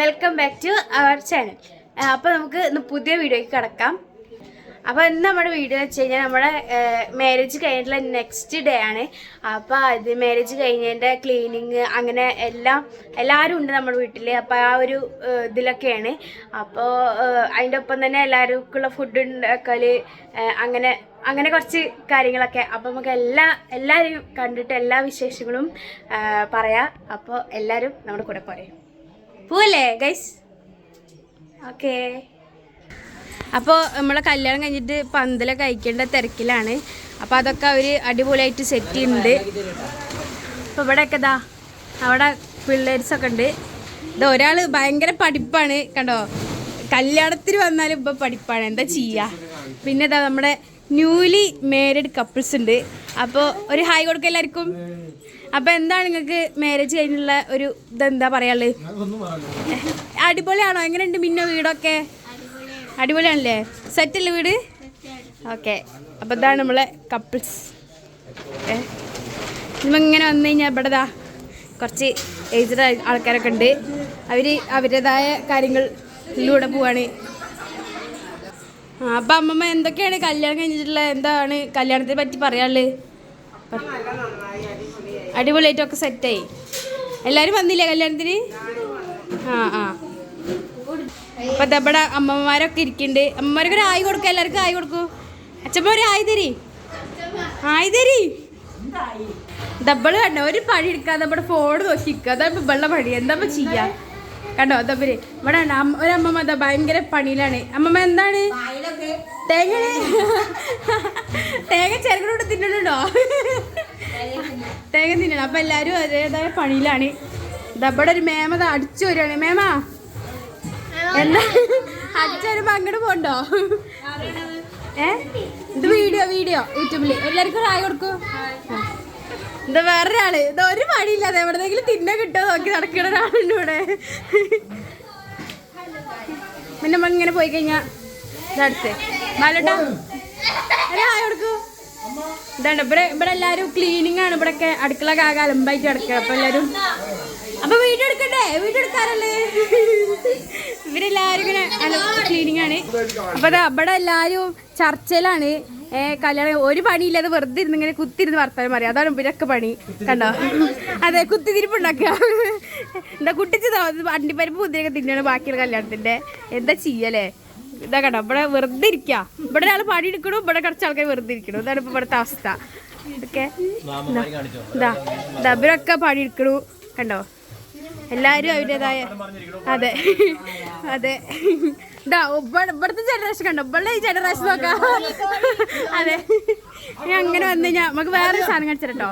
Welcome back to our channel അപ്പോൾ നമുക്ക് ഇന്ന് പുതിയ വീഡിയോയ്ക്ക് കിടക്കാം. അപ്പോൾ ഇന്ന് നമ്മുടെ വീഡിയോ വെച്ച് കഴിഞ്ഞാൽ നമ്മുടെ മാരേജ് കഴിഞ്ഞിട്ടുള്ള നെക്സ്റ്റ് ഡേ ആണ്. അപ്പോൾ അത് മാരേജ് കഴിഞ്ഞതിന്റെ ക്ലീനിങ് അങ്ങനെ എല്ലാം എല്ലാവരും ഉണ്ട് നമ്മുടെ വീട്ടിൽ അപ്പോൾ ആ ഒരു ഇതിലൊക്കെയാണ്. അപ്പോൾ അതിന്റെ ഒപ്പം തന്നെ എല്ലാവർക്കുള്ള ഫുഡ് ഉണ്ടാക്കൽ അങ്ങനെ അങ്ങനെ കുറച്ച് കാര്യങ്ങളൊക്കെ. അപ്പോൾ നമുക്ക് എല്ലാ എല്ലാവരെയും കണ്ടിട്ട് എല്ലാ വിശേഷങ്ങളും പറയാം. അപ്പോൾ എല്ലാവരും നമ്മുടെ കൂടെ പറയും പോവല്ലേ ഗൈസ് ഓക്കേ അപ്പോൾ നമ്മളെ കല്യാണം കഴിഞ്ഞിട്ട് പന്തലൊക്കെ അയക്കേണ്ട തിരക്കിലാണ്. അപ്പോൾ അതൊക്കെ അവർ അടിപൊളിയായിട്ട് സെറ്റ് ചെയ്യുന്നുണ്ട് അപ്പോൾ ഇവിടെയൊക്കെ ഇതാ അവിടെ പിള്ളേഴ്സൊക്കെ ഉണ്ട്. ഇത് ഒരാൾ ഭയങ്കര പഠിപ്പാണ് കണ്ടോ? കല്യാണത്തിന് വന്നാലും ഇപ്പോൾ പഠിപ്പാണ്. എന്താ ചെയ്യുക പിന്നെ ഇതാ നമ്മുടെ ന്യൂലി മാരീഡ് കപ്പിൾസ് ഉണ്ട്. അപ്പോൾ ഒരു ഹായ് കൊടുക്കുക എല്ലാവർക്കും. അപ്പോൾ എന്താണ് നിങ്ങൾക്ക് മാരേജ് കഴിഞ്ഞുള്ള ഒരു ഇതെന്താ പറയാനുള്ളത് അടിപൊളിയാണോ? എങ്ങനെയുണ്ട് മിന്ന വീടൊക്കെ? അടിപൊളിയാണല്ലേ? സെറ്റ് അല്ലേ വീട്? ഓക്കെ. അപ്പൊ ഇതാണ് നമ്മളെ കപ്പിൾസ് ഏ? ഇങ്ങനെ വന്നു കഴിഞ്ഞാൽ ഇവിടെ ദാ കുറച്ച് ഏജ്ഡ് ആൾക്കാരൊക്കെ ഉണ്ട്. അവർ അവരുടേതായ കാര്യങ്ങളിലൂടെ പോവാണ്. ആ അപ്പം അമ്മമ്മ എന്തൊക്കെയാണ് കല്യാണം കഴിഞ്ഞിട്ടുള്ള എന്താണ് കല്യാണത്തെ പറ്റി പറയാനുള്ളത് അടിപൊളിയായിട്ടൊക്കെ സെറ്റായി. എല്ലാവരും വന്നില്ലേ കല്യാണത്തിന്? ആ ആ. അപ്പൊ നമ്മുടെ അമ്മമാരൊക്കെ ഇരിക്കുന്നുണ്ട് അമ്മമാരൊക്കെ ഒരു ആയി കൊടുക്കുക എല്ലാവർക്കും ആയി കൊടുക്കൂ. അച്ഛമ്മ ഒരു ആയി തരി. ആയി തരി. ദബ്ബൾ കണ്ടോ ഒരു പണി എടുക്കാതെ നമ്മുടെ ഫോൺ നോക്കിക്കുക അതാ ഇപ്പൊ വെള്ള പണി. എന്താ ചെയ്യാ? കണ്ടോ ദബ്ബര് ഇവിടെ ഒരു അമ്മമ്മ അതാ ഭയങ്കര പണിയിലാണ്. അമ്മമ്മ എന്താണ്? തേങ്ങ തേങ്ങ ചെറുകൂടെ തിന്നണുണ്ടോ? തേങ്ങ തിന്നണം അപ്പം എല്ലാവരും അതേതായ പണിയിലാണ്. ഇതവിടെ ഒരു മേമ അടിച്ചു വരികയാണ്. മേമ എന്താ? അച്ഛനും അങ്ങോട്ട് പോണ്ടോ? ഏ? ഇത് വീഡിയോ വീഡിയോ യൂട്യൂബിൽ എല്ലാവർക്കും ഹായ് കൊടുക്കൂ. ഇത് വേറൊരാൾ. ഇത് ഒരു പണിയില്ലാതെ എവിടെന്നെങ്കിലും തിന്ന കിട്ടുമോ നോക്കി നടക്കുന്ന ഒരാളുണ്ട് ഇവിടെ. പിന്നെ ഇങ്ങനെ പോയി കഴിഞ്ഞാൽ ഇതടുത്ത്. മാലോട്ടാ ഹായ് കൊടുക്കൂ. ഇതാണ് ഇവിടെ ഇവിടെ എല്ലാരും ക്ലീനിങ് ആണ്. ഇവിടെ ഒക്കെ അടുക്കള കാക അലമ്പായിട്ട് കിടക്കുക. അപ്പൊ എല്ലാരും അപ്പൊ വീഡിയോ എടുക്കണ്ടേ വീഡിയോ എടുക്കാറല്ലേ? ഇവരെല്ലാരും ഇങ്ങനെ ക്ലീനിങ് ആണ്. അപ്പൊ ദാ ഇവിടെ എല്ലാരും ചർച്ചയിലാണ്. കല്യാണം ഒരു പണിയില്ലാതെ വെറുതെ ഇരുന്ന് ഇങ്ങനെ കുത്തിരുന്ന് വർത്താനം പറയാം. അതാണ് ഇവരൊക്കെ പണി. കണ്ടോ? അതെ കുത്തിരിപ്പ് ഉണ്ടാക്കുക. എന്താ കുട്ടിച്ച് അണ്ടിപ്പരിപ്പ് കുത്തിരിയൊക്കെ തിന്നാണ് ബാക്കിയുള്ള കല്യാണത്തിന്റെ. എന്താ ചെയ്യലേ ഇതാ കേട്ടോ ഇവിടെ വെറുതെ ഇരിക്കുക ഇവിടെ ഒരാൾ പണി എടുക്കണു ഇവിടെ കുറച്ച് ആൾക്കാർ വെറുതെ ഇരിക്കണു. ഇതാണ് ഇപ്പൊ ഇവിടുത്തെ അവസ്ഥ. ഓക്കെ. ഇതാ ഇതാ ഇവരൊക്കെ പണി എടുക്കണു കണ്ടോ? എല്ലാരും അവരുടേതായ അതെ. അതെ. ഇതാ ഇവ- ഇവിടുത്തെ ജനറേഷൻ കണ്ടോ? ഇവിടെ ഈ ജനറേഷൻ നോക്കാം. അതെ. ഇനി അങ്ങനെ വന്നു കഴിഞ്ഞാൽ നമുക്ക് വേറെ സാധനം കഴിച്ചിട്ടോ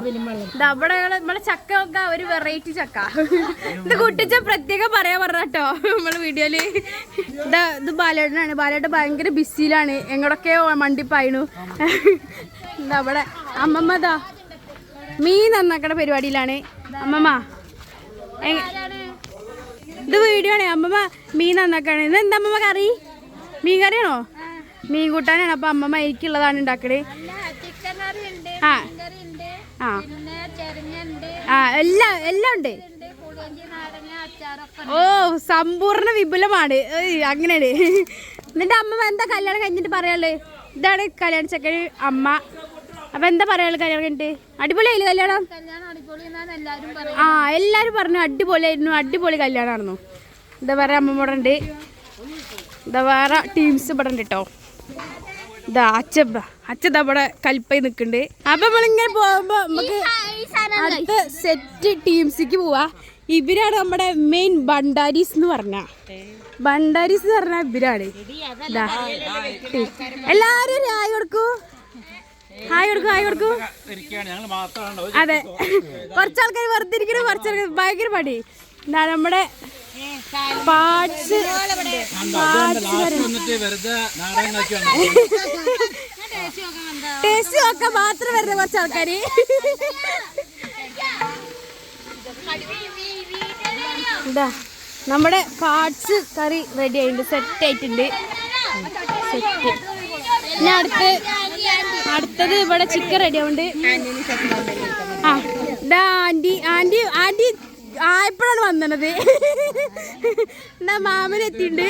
അവിടെ നമ്മളെ ചക്ക ഒക്കെ ഒരു വെറൈറ്റി ചക്ക. ഇത് കുട്ടിച്ച പ്രത്യേകം പറയാൻ പറഞ്ഞോ നമ്മളെ വീഡിയോയിൽ. ഇതാ ഇത് ബാലേട്ടനാണ് ബാലേട്ടൻ ഭയങ്കര ബിസിയിലാണ്. എങ്ങോടൊക്കെ മണ്ടിപ്പായണു എന്താ ഇവിടെ അമ്മമ്മ ഇതാ മീൻ നന്നാക്കണ പരിപാടിയിലാണ്. അമ്മമ്മ ഇത് വീഡിയോ ആണ്. അമ്മമ്മ മീൻ നന്നാക്കാണ്. ഇത് എന്താ അമ്മമ്മ കറി? മീൻ കറിയാണോ? മീൻ കൂട്ടാനാണ്. അപ്പൊ അമ്മമ്മ എനിക്കുള്ളതാണ് ഉണ്ടാക്കണേ. ആ. ആ. എല്ലാം എല്ലാം ഉണ്ട്. ഓ സമ്പൂർണ വിപുലമാണ്. അങ്ങനെ അങ്ങനെയാണ്. എന്നിട്ട് അമ്മ എന്താ കല്യാണം കഴിഞ്ഞിട്ട് പറയാൾ ഇതാണ് കല്യാണ ചക്കന് അമ്മ. അപ്പൊ എന്താ പറയാൾ കല്യാണം കഴിഞ്ഞിട്ട്? അടിപൊളിയായില്ലേ കല്യാണം? ആ എല്ലാരും പറഞ്ഞു അടിപൊളിയായിരുന്നു അടിപൊളി കല്യാണമായിരുന്നു. എന്താ പറയാ അമ്മ ഇവിടെ ഉണ്ട്. എന്താ വേറെ ടീംസ് ഇവിടെ ഉണ്ട് കേട്ടോ ഇതാ അച്ഛ അച്ഛത അവിടെ കൽപ്പയി നിൽക്കുന്നുണ്ട് അപ്പൊ നമ്മളിങ്ങനെ പോകുമ്പോ നമുക്ക് അടുത്ത സെറ്റ് ടീംസിക്ക് പോവാ. ഇവരാണ് നമ്മുടെ മെയിൻ ബണ്ടാരീസ് എന്ന് പറഞ്ഞ. ബണ്ടാരീസ് എന്ന് പറഞ്ഞ ഇവരാണ്. എല്ലാരും ഒരു ഹായ് കൊടുക്കൂ. ഹായ് കൊടുക്കൂ ഹായ് കൊടുക്കൂ. അതെ. കുറച്ചാൾക്കാർ വെറുതെ ഇരിക്കണം കുറച്ചാൾക്കാർ ഭയങ്കര പണി നമ്മുടെ പാർട്സ് ടേസ്റ്റ് നോക്കാൻ മാത്രം വരുന്ന കുറച്ച് ആൾക്കാര്. എന്താ നമ്മുടെ പാർട്സ് കറി റെഡി ആയിട്ടുണ്ട്. സെറ്റ് ആയിട്ടുണ്ട്. സെറ്റ് ഇനി അടുത്ത് അടുത്തത് ഇവിടെ ചിക്കൻ റെഡി ആവുന്നുണ്ട്. ആ ഇതാ ആന്റി ആന്റി ആന്റി ആ ഇപ്പോഴാണ് വന്നത്. എന്നാ മാമൻ എത്തിണ്ട്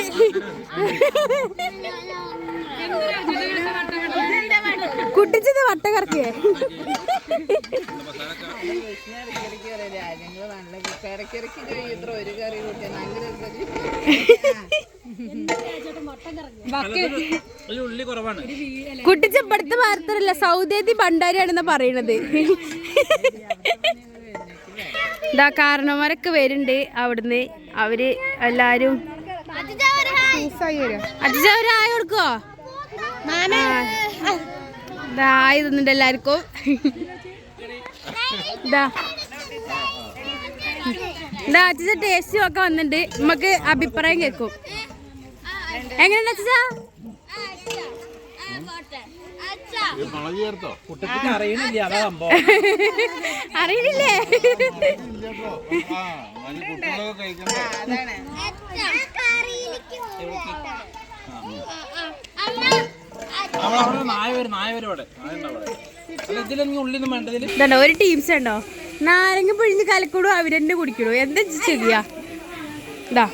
കുട്ടിച്ചത് വട്ട കറക്കേ ഒരു ഉള്ളി കുറവാണ് കുട്ടിച്ച ഇവിടുത്തെ വാർത്തല്ല സൗദേതി ഭണ്ഡാരിയാണെന്നാ പറയണത്. ഇതാ കാരണവരൊക്കെ വരുന്നുണ്ട് അവിടുന്ന്. അവർ എല്ലാരും അച്ഛാ ഒരു ആയ കൊടുക്കോ ഇതാ ആയി തന്നിട്ട് എല്ലാവർക്കും. ഇതാ ഇതാ അച്ഛാ ടേസ്റ്റ് ഒക്കെ വന്നിട്ടുണ്ട്. നമുക്ക് അഭിപ്രായം കേൾക്കും. എങ്ങനെയുണ്ട് അച്ഛാ ഇതുണ്ടോ ഒരു ടീംസ് ഉണ്ടോ? നാരങ്ങ പിഴിഞ്ഞ് കലക്കൂടും അവരെന്നെ കുടിക്കണു എന്താ ചെയ്യാ ഇതാ.